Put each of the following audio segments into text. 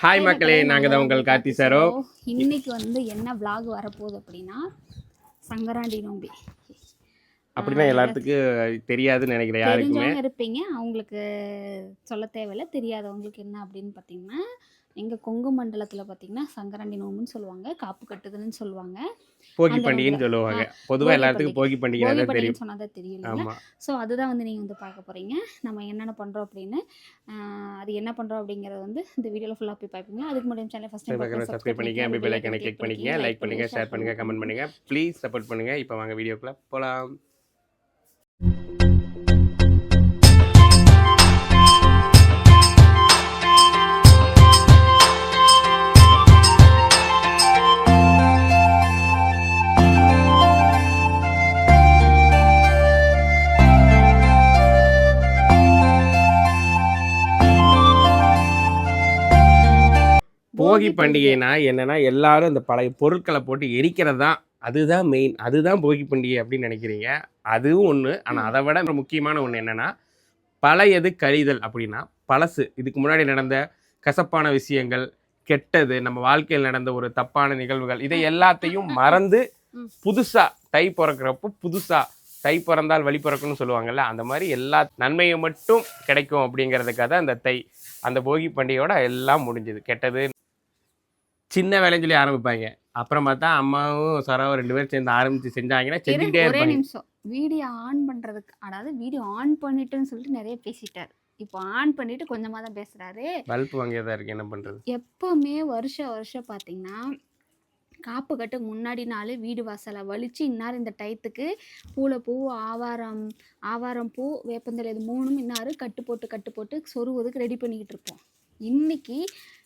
Hi மக்களே நாங்கள் தான் உங்கள் கார்த்தி சாரோ. இன்னைக்கு வந்து என்ன vlog வரப்போகுது அப்படின்னா சங்கராண்டி நோம்பி. அப்படின்னா எல்லாத்துக்கும் தெரியாதுன்னு நினைக்கிறேன் யாருக்குமே. இருப்பீங்க. அவங்களுக்கு சொல்ல தேவையில்ல தெரியாதவங்களுக்கு என்ன அப்படின்னு பார்த்தீங்கன்னா எங்கள் கொங்கு மண்டலத்தில் பார்த்தீங்கன்னா சங்கராண்டி நோம்புன்னு சொல்லுவாங்க காப்பு கட்டுதுன்னு சொல்லுவாங்க. போகி பண்டிகைன்னு சொல்லுவாங்க. பொதுவாக எல்லாத்துக்கும் போகி பண்டிகை தெரியும். சொன்னால் தான் தெரியும் இல்லைங்களா ஸோ அதுதான் வந்து நீங்கள் வந்து பார்க்க போகிறீங்க நம்ம என்னென்ன பண்ணுறோம் அப்படின்னு அது என்ன பண்ணுறோம் அப்படிங்கிறத வந்து இந்த வீடியோவில் ஃபுல்லாக போய் பார்ப்பீங்க அதுக்கு முன்னாடி சேனல் ஃபஸ்ட் சப்ஸ்கிரைப் பண்ணிக்க பெல் ஐக்கனை கிளிக் பண்ணிக்கங்க. லைக் பண்ணுங்க ஷேர் பண்ணுங்க கமெண்ட் பண்ணுங்க. ப்ளீஸ் சப்போர்ட் பண்ணுங்க. இப்போ வாங்க வீடியோக்குள்ள போகலாம் போகி பண்டிகைனா என்னன்னா எல்லாரும் இந்த பழைய பொருட்களை போட்டு எரிக்கிறது தான் அதுதான் மெயின் அதுதான் போகி பண்டிகை அப்படின்னு நினைக்கிறீங்க. அதுவும் ஒன்று ஆனால் அதை விட முக்கியமான ஒன்று என்னன்னா பழையது கழிதல் அப்படின்னா பழசு. இதுக்கு முன்னாடி நடந்த கசப்பான விஷயங்கள் கெட்டது நம்ம வாழ்க்கையில் நடந்த ஒரு தப்பான நிகழ்வுகள் இதை எல்லாத்தையும் மறந்து. புதுசா தை பிறக்கிறப்போ புதுசா தை பிறந்தால் வழி பிறக்கும்னு சொல்லுவாங்கல்ல அந்த மாதிரி எல்லா நன்மையும் மட்டும் கிடைக்கும் அப்படிங்கிறதுக்காக அந்த தை அந்த போகி பண்டிகையோட எல்லாம் முடிஞ்சது. கெட்டது சின்ன வேலைன்னு சொல்லி ஆரம்பிப்பாங்க. அப்புறம் பார்த்தா அம்மாவும் சராவும் ரெண்டு பேரும் சேர்ந்து ஆரம்பிச்சு செஞ்சாங்கன்னா செஞ்சுக்கிட்டே ஒரே இருப்பாங்க. நிமிஷம். வீடியோ ஆன் பண்ணுறதுக்கு அதாவது வீடியோ ஆன் பண்ணிட்டுன்னு சொல்லிட்டு நிறைய பேசிட்டார். இப்போ ஆன் பண்ணிட்டு கொஞ்சமாக தான் பேசுகிறாரு பல்ப் வாங்கியதா இருக்கு. என்ன பண்றது? எப்போவுமே வருஷம் வருஷம் பார்த்தீங்கன்னா காப்பு கட்டு முன்னாடி நாள் வீடு வாசலை வலிச்சு இன்னார் இந்த டயத்துக்கு பூ ஆவாரம் ஆவாரம் பூ வேப்பந்தலை இது மூணும் இன்னாரு கட்டு போட்டு கட்டு போட்டு சொருவதுக்கு ரெடி பண்ணிக்கிட்டு இருப்போம். இன்னைக்கு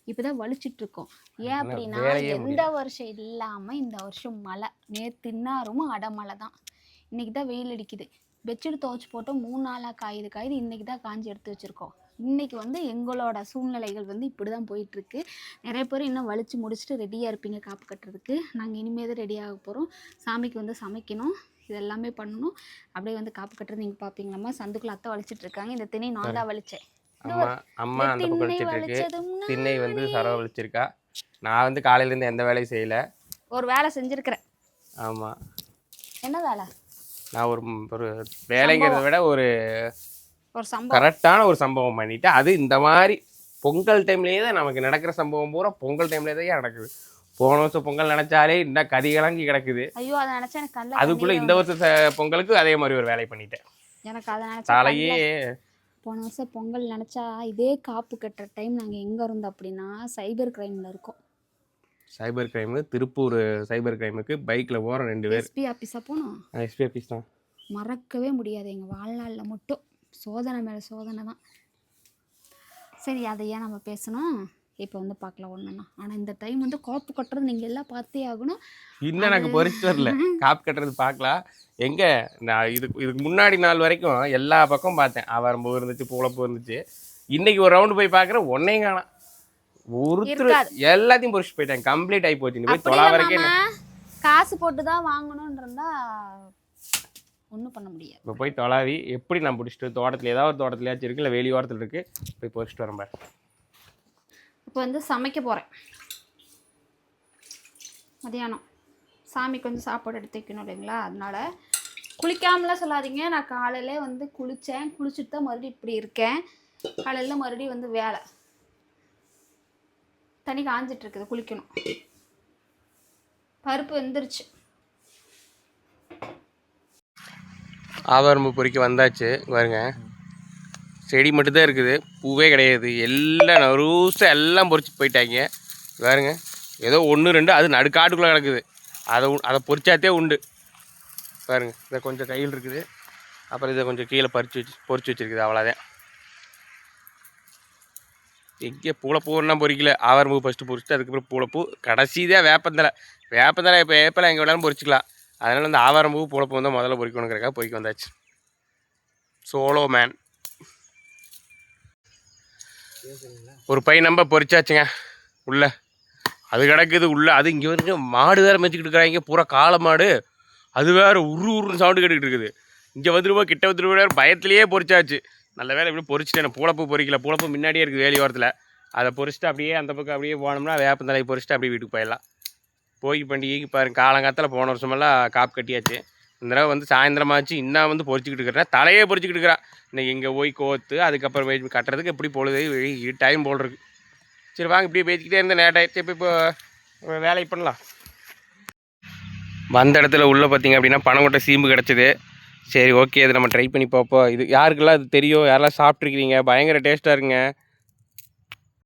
இப்போதான் வலிச்சிட்டு இருக்கோம் ஏன் அப்படின்னா எந்த வருஷம் இல்லாமல் இந்த வருஷம் மழை. நேற்று இன்னாரும் அடமழை தான். இன்னைக்கு தான் வெயில் அடிக்குது. பெட்ஷீட் துவைச்சு போட்டோம் மூணு நாளாக காயுது காயுது. இன்னைக்கு தான் காஞ்சி எடுத்து வச்சுருக்கோம். இன்னைக்கு வந்து எங்களோட சூழ்நிலைகள் வந்து இப்படி தான் போயிட்டுருக்கு நிறைய பேர் இன்னும் வலிச்சு முடிச்சுட்டு ரெடியாக இருப்பீங்க காப்பு கட்டுறதுக்கு. நாங்கள் இனிமேல் தான் ரெடி ஆக போகிறோம் சாமிக்கு வந்து சமைக்கணும். இது எல்லாமே பண்ணணும். அப்படியே வந்து காப்பு கட்டுறது நீங்கள் பார்ப்பீங்களாம்மா சந்துக்குள்ள அத்தை வலிச்சிட்டு இருக்காங்க இந்த திணை நான் தான் வலிச்சேன். அம்மா அம்மா அந்த பக்கம் வலிச்சிட்டு இருக்கு. திண்ணை வந்து சரவ வலிச்சிருக்கா. நான் வந்து காலையில இருந்து எந்த வேலையும் செய்யல. ஒரு வேலை செஞ்சுருக்கிறேன். ஆமா. என்ன வேலை? நான் ஒரு ஒரு வேலைங்கிறத விட ஒரு ஒரு சம்பவம். கரெக்டான ஒரு சம்பவம் பண்ணிட்டேன் அது இந்த மாதிரி பொங்கல் டைம்லேயே தான் நமக்கு நடக்கிற சம்பவம் பூரா பொங்கல் டைம்லேயே தான் நடக்குது? போன வருஷம் பொங்கல் நினைச்சாலே இன்னும் கதி கலங்கி கிடக்குது. ஐயோ அதை நினச்சா எனக்கு அதுக்குள்ள இந்த வருஷம் பொங்கலுக்கு அதே மாதிரி ஒரு வேலை பண்ணிட்டேன். எனக்கு அதை தலையே போன வருஷம் பொங்கல் நினச்சா இதே காப்பு கட்டுற டைம் நாங்கள் எங்கே இருந்தோம் அப்படின்னா சைபர் கிரைமில் இருக்கோம். சைபர் கிரைமு திருப்பூர் சைபர் கிரைமுக்கு பைக்கில் போகிறோம் ரெண்டு பேர். எஸ்பி ஆஃபீஸாக போனோம்? எஸ்பி ஆஃபீஸ் தான். மறக்கவே முடியாது. எங்கள் வாழ்நாளில் மட்டும். சோதனை மேலே சோதனை தான். சரி அதை ஏன் நம்ம பேசணும். இப்போ வந்து பார்க்கலாம் ஒன்றுனா ஆனால் இந்த டைம் வந்து காப்பு கட்டுறது நீங்கள் எல்லாம் பார்த்தே ஆகணும். இன்னும் எனக்கு பொறிச்சு வரல. காப்பு கட்டுறது பார்க்கலாம். எங்க? நான் இதுக்கு இதுக்கு முன்னாடி நாள் வரைக்கும் எல்லா பக்கம் பார்த்தேன். ஆவாரம்பூ இருந்துச்சு பூளப்பூ இருந்துச்சு. இன்னைக்கு ஒரு ரவுண்டு போய் பார்க்குறேன் ஒன்னையும் காணோம். ஒருத்தர் இருக்காது. எல்லாத்தையும் பொறிச்சு போயிட்டேன். கம்ப்ளீட் ஆகி போச்சு. போய் தொலை வரைக்கும் காசு போட்டு தான் வாங்கணும்னு இருந்தா ஒன்றும் பண்ண முடியாது. இப்போ போய் தொலாவி எப்படி நான் பிடிச்சிட்டு தோட்டத்தில் ஏதாவது ஒரு தோட்டத்துலயாச்சும் இருக்கு இல்லை வெளியோரத்தில் இருக்கு போய் பொறிச்சிட்டு வரேன் பாரு. இப்போ வந்து சமைக்க போகிறேன் மதியானம். சாமி கொஞ்சம் சாப்பாடு எடுத்து வைக்கணும் இல்லைங்களா? அதனால குளிக்காமலாம் சொல்லாதீங்க. நான் காலையிலே வந்து குளித்தேன் குளிச்சுட்டு தான் மறுபடியும் இப்படி இருக்கேன். காலையில் மறுபடியும் வந்து வேலை. தண்ணி காஞ்சிட்ருக்குது குளிக்கணும். பருப்பு வந்துருச்சு. ஆவாரம்பூ பொறிக்க வந்தாச்சு. பாருங்க. செடி மட்டும்தான் இருக்குது. பூவே கிடையாது. எல்லாம் நறுசா எல்லாம் பொறிச்சு போயிட்டாங்க. பாருங்க. ஏதோ ஒன்று ரெண்டு அது நடுக்காட்டுக்குள்ளே கிடக்குது. அதை அதை பொறிச்சாத்தே உண்டு. பாருங்க. இதை கொஞ்சம் கையில் இருக்குது. அப்புறம் இதை கொஞ்சம் கீழே பறிச்சு வச்சு பொறிச்சு வச்சிருக்குது அவ்வளோதான். எங்கே பூளைப்பூன்னா பொறிக்கல. ஆவாரம்பூ ஃபஸ்ட்டு பொறிச்சிட்டு அதுக்கப்புறம் பூளைப்பூ. கடைசி தான் வேப்பந்தலை வேப்பந்தலை இப்போ வேப்பலை எங்கே வேணாலும் பொறிச்சிக்கலாம். அதனால் அந்த ஆவாரம்பூ பூளைப்பூ தான் முதல்ல பொறிக்கணுங்கிறக்கா பொறிக்க வந்தாச்சு. சோலோ மேன் ஒரு பை நம்ப பொறிச்சாச்சுங்க. உள்ள. அது கிடக்குது உள்ள. அது இங்கே வந்து மாடு வேறு மேய்ச்சிக்கிட்டு இருக்கிறாங்க. பூரா காளை மாடு. அது வேற உரு உருன்னு சவுண்டு கேட்டுக்கிட்டு இருக்குது. இங்கே வந்துருவோம் கிட்ட வந்துருவா பயத்திலேயே பொறிச்சாச்சு. நல்ல வேலை இப்படி பொறிச்சிட்டேன். பூளப்பு பொறிக்கல. பூளப்பு முன்னாடியே இருக்குது வேலி ஓரத்தில். அதை பொறிச்சிட்டு அப்படியே அந்த பக்கம் அப்படியே போனோம்னா வேப்பந்தலையை பொறிச்சிட்டு அப்படியே வீட்டுக்கு போயிடலாம். போகி பண்டிகைக்கு பாருங்க காலங்காலத்தில் போன வருஷமெல்லாம் காப்பு கட்டியாச்சு. இந்த தடவை வந்து சாயந்தரமாச்சு இன்னும் வந்து பொறிச்சிக்கிட்டு இருக்கிறா தலையே பொறிச்சிக்கிட்டு இருக்கிறா. இன்னைக்கு இங்கே போய் கோத்து அதுக்கப்புறம் போய் கட்டுறதுக்கு எப்படி பொழுது டைம் போல் இருக்கு சரி வாங்க இப்படியே பேசிக்கிட்டே இருந்தேன் லேட் ஆகிடுச்சு இப்போ இப்போ வேலைக்கு பண்ணலாம். வந்த இடத்துல உள்ளே பார்த்தீங்க அப்படின்னா பனங்கொட்டை சீம்பு கிடச்சிது. சரி ஓகே அதை நம்ம ட்ரை பண்ணி பார்ப்போம். இது யாருக்கெல்லாம் இது தெரியும்? யாரெல்லாம் சாப்பிட்ருக்கீங்க பயங்கர டேஸ்ட்டாக இருக்குங்க.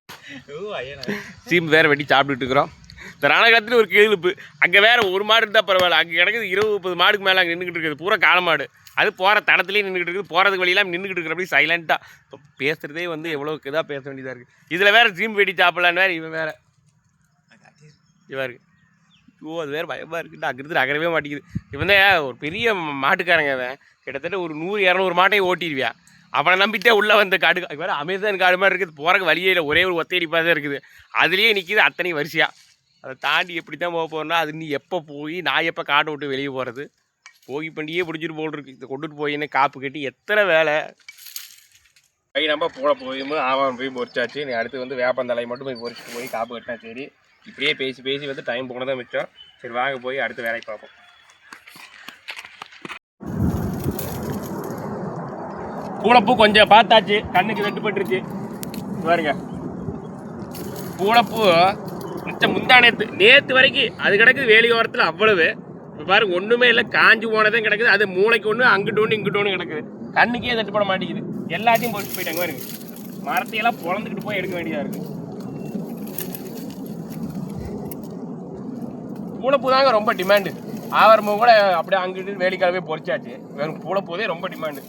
சீம்பு வேறு வெட்டி சாப்பிட்டுட்டு இருக்கிறோம். இந்த ரணகாலத்துல ஒரு கேளுப்பு அங்கே வேற ஒரு மாடு இருந்தால் பரவாயில்ல. அங்கே கிடக்குது இருபது முப்பது மாடுக்கு மேலே அங்கே நின்றுக்கிட்டு இருக்குது. பூரா காளை மாடு. அது போகிற தடத்துலேயே நின்றுக்கிட்டு இருக்குது. போகிறதுக்கு வழியெல்லாம் நின்றுக்கிட்டு இருக்கிற அப்படி சைலண்ட்டாக இப்போ பேசுகிறதே வந்து எவ்வளோ இதாக பேச வேண்டியதாக இருக்குது இதில் வேறு ஜிம் வெடி சாப்பிட்லான்னு வேறு இவன் வேறு. இவா ஓ அது வேறு பயமாக இருக்குது அங்கிருந்து நகரவே மாட்டேங்குது. இவன் தான் ஒரு பெரிய மாட்டுக்காரங்க அவன் கிட்டத்தட்ட ஒரு நூறு இரநூறு மாட்டையும் ஓட்டிடுவியா. அவனை நம்பிட்டே உள்ளே வந்த காடு வேறு அமேசான் காடு மாதிரி இருக்குது. போகிறக்கு வழியே இல்லை. ஒரே ஒரு ஒத்தையடிப்பாக தான் இருக்குது. அதுலேயே நிற்கிது அத்தனை வரிசையாக அதை தாண்டி எப்படி தான் போக போகிறோம்னா அது நீ எப்போ போய் நான் எப்போ காட்டை விட்டு வெளியே போகிறது போகி பண்டிகையே பிடிச்சிட்டு போல்ருக்கு. இதை கொண்டுட்டு போயின்னு காப்பு கட்டி எத்தனை வேலை? கை நம்ம போட போயும் ஆவான் போய் பொறிச்சாச்சு. நீ அடுத்து வந்து வேப்பந்தலை மட்டும் போய் பொறிச்சிட்டு போய் காப்பு கட்டினா சரி. இப்படியே பேசி பேசி வந்து டைம் போனதான் மிச்சம். சரி வாங்க போய் அடுத்த வேலைக்கு பார்ப்போம். பூளைப்பூ கொஞ்சம் பார்த்தாச்சு. கண்ணுக்கு வெட்டுப்பட்டுருச்சு. பாருங்க. பூளைப்பூ மிச்சம் முந்தா நேத்து நேத்து வரைக்கும் அது கிடக்குது வேலி ஓரத்தில் அவ்வளவு. இப்போ பாருங்க ஒன்றுமே இல்லை. காஞ்சி போனதும் கிடக்குது. அது மூளைக்கு ஒன்று அங்கிட்டு ஒன்று இங்கிட்டு ஒன்று கிடக்குது. கண்ணுக்கே தட்டுப்பட மாட்டேங்குது. எல்லாத்தையும் போட்டு போயிட்டாங்க பாருங்க. மரத்தையெல்லாம் பொழந்துக்கிட்டு போய் எடுக்க வேண்டியதாக இருக்குது பூளைப்பூ தாங்க ரொம்ப டிமாண்டு ஆவரம்பூ கூட அப்படியே அங்கிட்டு வேலிக்கிழமே பொறிச்சாச்சு. வெறும் பூளைப்பூதே ரொம்ப டிமாண்டு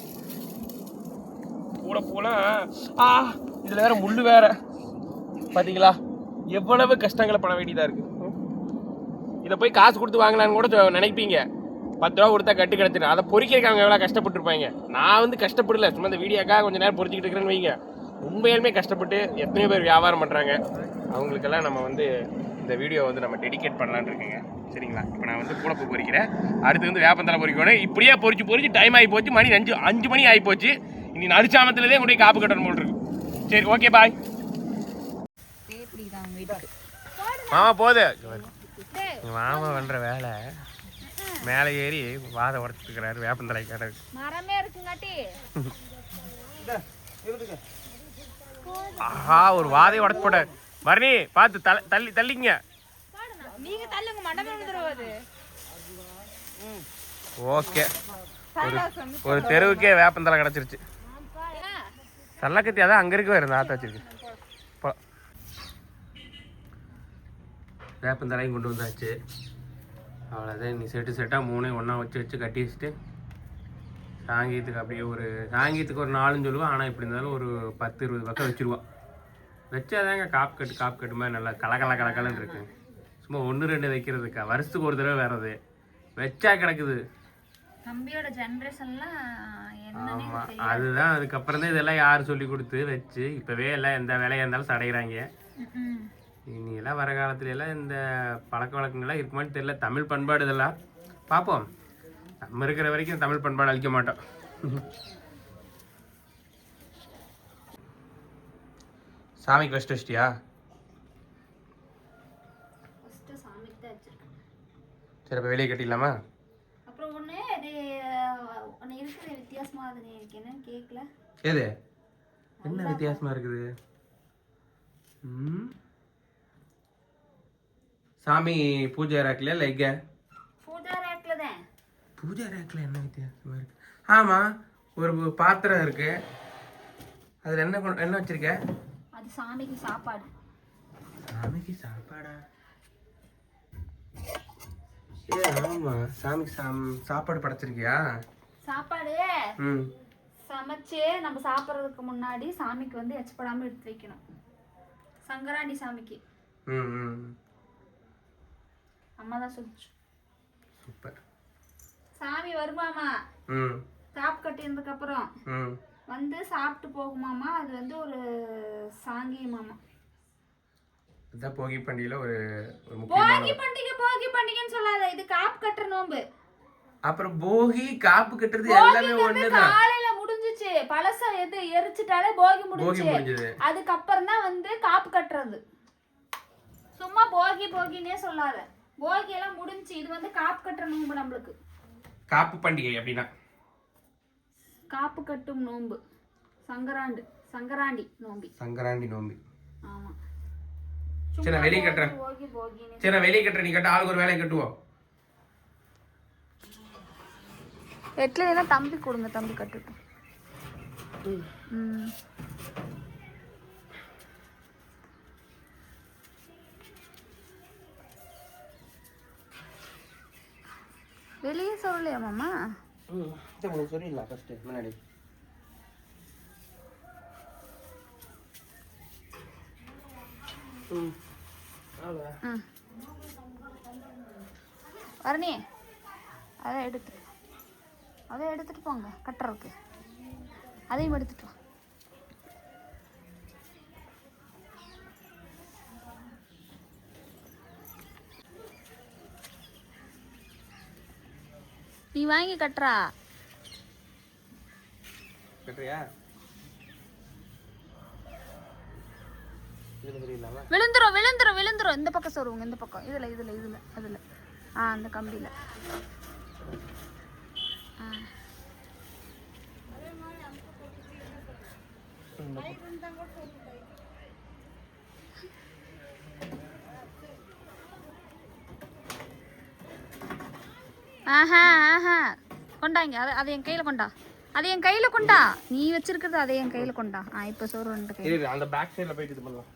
பூளைப்பூலாம் ஆ இதில் வேற முள் வேற. பார்த்தீங்களா எவ்வளவு கஷ்டங்களை பட வேண்டியதாக இருக்கு? இதை போய் காசு கொடுத்து வாங்கலான்னு கூட நினைப்பீங்க. பத்து ரூபா கொடுத்தா கட்டு கிடச்சிடும் அதை பொறிக்கிறதுக்கு அவங்க எவ்வளோ கஷ்டப்பட்டுருப்பாங்க? நான் வந்து கஷ்டப்படல. சும்மா இந்த வீடியோக்காக கொஞ்சம் நேரம் பொறிச்சிக்கிட்டு இருக்கிறேன்னு வைங்க. உண்மையாலுமே கஷ்டப்பட்டு எத்தனையோ பேர் வியாபாரம் பண்ணுறாங்க அவங்களுக்கெல்லாம் நம்ம வந்து இந்த வீடியோ வந்து நம்ம டெடிகேட் பண்ணலான்னு இருக்கேங்க. சரிங்களா? இப்போ நான் வந்து கூடப்பு பொறிக்கிறேன். அடுத்து வந்து வேப்பந்தலை பொறிக்கணும். இப்படியே பொறிச்சு பொறிச்சு டைம் ஆகி போச்சு. மணி அஞ்சு அஞ்சு மணி ஆகி போச்சு. இனி நடுச்சாமத்துலேயே கொண்டு காப்பு கட்டணும் போல் இருக்கு. சரி ஓகே பாய் பேப்பிடிதான் வீட்டுக்கு மாமா போகுது மாமா பண்ற வேலை. மேலே ஏறி வாதை உடச்சிருக்கிறாரு வேப்பந்தலை கடை மரமே இருக்குங்காட்டி. ஆஹா ஒரு வாதையை உடச்சு போட்ட மரணி பார்த்து தள்ள தள்ளி தள்ளிங்க. நீங்க தள்ளுங்க மண்டபம் வந்துருவாது ஓகே. ஒரு ஒரு தெருவுக்கே வேப்பந்தலை கிடச்சிருச்சு. தள்ளக்கத்தி அதான் அங்கே இருக்க வருது ஆத்த வச்சிருக்கு. வேப்பந்தலையும் கொண்டு வந்தாச்சு. அவ்வளோதான் நீ செட்டு செட்டாக மூணையும் ஒன்றா வச்சு வச்சு கட்டி வச்சுட்டு சாங்கியத்துக்கு அப்படியே ஒரு சாங்கியத்துக்கு ஒரு நாலுன்னு சொல்லுவான். ஆனால் இப்படி இருந்தாலும் ஒரு பத்து இருபது பக்கம் வச்சுருவான். வச்சாதாங்க காப்பு கட்டு காப்பு கட்டு மாதிரி நல்லா கலகல கலகலன்னு இருக்கு. சும்மா ஒன்று ரெண்டு வைக்கிறதுக்கா? வருஷத்துக்கு ஒரு தடவை வர்றது வச்சா கிடக்குது. தம்பியோட ஜென்ரேஷன்லாம் என்னன்னே ஆமாம் அதுதான். அதுக்கப்புறம் தான் இதெல்லாம் யார் சொல்லி கொடுத்து வச்சு இப்போவே எல்லாம் எந்த வேலையாக இருந்தாலும் சடைகிறாங்க. ம்ம். இனி எல்லாம் வர காலத்துல எல்லாம் இந்த பழக்க வழக்கங்கள்லாம் இருக்குமான்னு தெரியல. தமிழ் பண்பாடு இதெல்லாம். பார்ப்போம் நம்ம இருக்கிற வரைக்கும் தமிழ் பண்பாடு அழிக்க மாட்டோம். சாமிக்கு ஃபஸ்ட் வச்சிட்டியா? சரி அப்போ வெளியே கட்டிடலாமா அப்புறம் ஒன்று இது ஒன்று இருக்குது வித்தியாசமா அது எனக்கு என்னன்னு கேட்கல எது? என்ன வித்தியாசமா இருக்குது? ம்? சாமி பூஜை ரேக்லையா இல்லை எங்க பூஜா ரேக்ல தான். பூஜை ரேக்கில் என்ன வித்தியாசமா இருக்கு? ஆமாம் ஒரு பாத்திரம் இருக்கு. அதில் என்ன என்ன வச்சிருக்க? அது சாமிக்கு சாப்பாடு. சாமிக்கு சாப்பாடா? ஏ ஆமாம் சாமிக்கு சாம் சாப்பாடு படைச்சிருக்கியா? சாப்பாடு? ம். சமைச்சு நம்ம சாப்பிட்றதுக்கு முன்னாடி சாமிக்கு வந்து எச்சப்படாமல் எடுத்து வைக்கணும். சங்கராண்டி சாமிக்கு. ம் ம். அம்மா தான் சொல்லிச்சு. சூப்பர். சாமி வருமாமா ம். காப்பு கட்டினதுக்கு அப்புறம் ம். வந்து சாப்பிட்டு போகுமாமா அது வந்து ஒரு சாங்கியமாமா இதுதான் போகி பண்டிகையில் ஒரு ஒரு முக்கியமான போகி பண்டிகை போகி பண்டிகைன்னு சொல்லாத. இது காப்பு கட்டுற நோம்பு அப்புறம் போகி காப்பு கட்டுறது எல்லாமே போகிங்கிறது ஒண்ணுதான். காலையில முடிஞ்சுச்சு. முடிஞ்சிச்சு பழச எது எரிச்சிட்டாலே போகி போகி முடிஞ்சிச்சு முடிஞ்சது. அதுக்கப்புறம் தான் வந்து காப்பு கட்டுறது. சும்மா போகி போகினே சொல்லாத. போகி எல்லாம் முடிஞ்சுச்சு இது வந்து காப்பு கட்டுற நோம்பு நம்மளுக்கு. காப்பு பண்டிகை அப்படின்னா? காப்பு கட்டும் நோம்பு சங்கராண்டு சங்கராண்டி நோம்பி சங்கராண்டி நோம்பி ஆமா. சரி, நான் வெளிய கட்டுறேன். போகி போகினே சரி நான் வெளியே கட்டுற நீ கட்ட ஆளுக்கு ஒரு வேலையை கட்டுவோம். எட்ல தம்பி கொடுங்க தம்பி கட்டுட்டும் ம். வெளியே சொல்லலையா மாமா? ம் உங்களுக்கு சொல்லிடலாம் ஃபஸ்ட்டு முன்னாடி. ம் ம். வரணி அதை எடுத்து அதை எடுத்துட்டு போங்க கட்டுறதுக்கு. அதையும் எடுத்துட்டு நீ வாங்கி கட்டுறா. விழுந்துரும் விழுந்துரும் விழுந்துரும் இந்த பக்கம் சொருவுங்க இந்த பக்கம். இதுல இதுல இதுல அதுல. ஆ அந்த கம்பியில. ஆ. ஆஹா ஆஹா. கொண்டாங்க அதை அதை என் கையில கொண்டா. அதை என் கையில கொண்டா. நீ வச்சிருக்கிறது அதை என் கையில கொண்டா. ஆ இப்போ சோறு ரெண்டு கை அந்த பேக் சைடில் போயிட்டு இது பண்ணலாம்.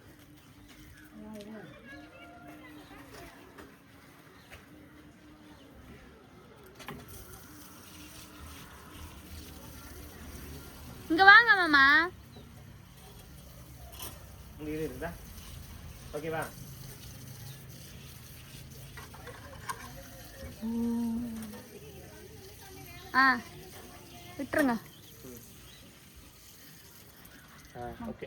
இங்க வாங்க மாமா. இங்கே ஓகேவா ஆ விட்டுருங்க. ஆ ஓகே.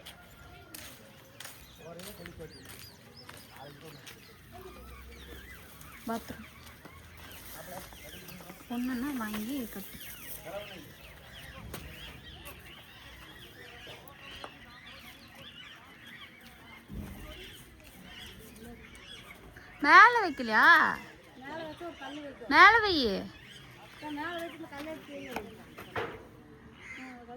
பாத்ரூம். ஒன்றுன்னா வாங்கி கட்டு. மேலே வைக்கலையா? மேலே வை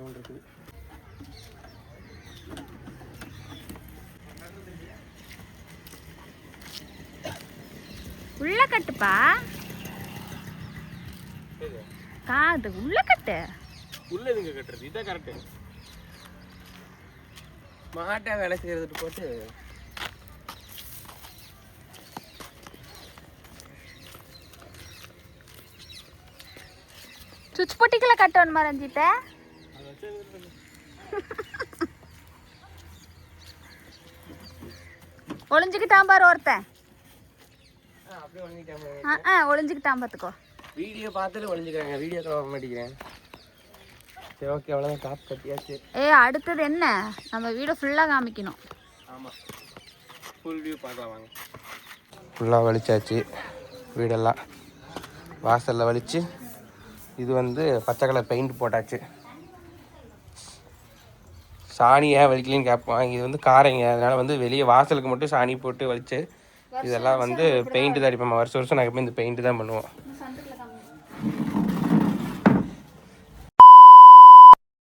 இன்னொன்று இருக்குது உள்ள கட்டுப்பா காது உள்ள கட்டு உள்ள எதுங்க கட்டுறது? இதான் கரெக்டு மாட்டா வேலை செய்யறதுட்டு போட்டு. சுவிட்ச் பொட்டிக்குள்ள கட்டணுமா ரஞ்சிட்ட அதை வச்சு இது பண்ணு. ஒளிஞ்சுக்கிட்டான் பாரு ஒருத்தன். ஆ, ஆ ஆ ஒளிஞ்சுக்கிட்டான் பார்த்துக்கோ வீடியோ பார்த்துட்டு ஒழிஞ்சுக்கிறாங்க வீடியோ மாட்டேங்கிறேன். சரி ஓகே அவ்வளோதான் காப்பு கட்டியாச்சு. ஏ அடுத்தது என்ன? நம்ம வீடு ஃபுல்லாக காமிக்கணும். ஆமாம் ஃபுல் வியூ பார்க்கலாம் வாங்க. ஃபுல்லாக வலிச்சாச்சு வீடெல்லாம். வாசலில் வலிச்சு இது வந்து பச்சை கலர் பெயிண்ட் போட்டாச்சு. சாணி ஏன் வலிக்கலின்னு கேட்பான் இது வந்து காரைங்க. அதனால வந்து வெளியே வாசலுக்கு மட்டும் சாணி போட்டு வலிச்சு. இதெல்லாம் வந்து பெயிண்ட் தான் அடிப்போம். வருஷம் வருஷம் நாங்கள் போய் இந்த பெயிண்ட் தான் பண்ணுவோம்.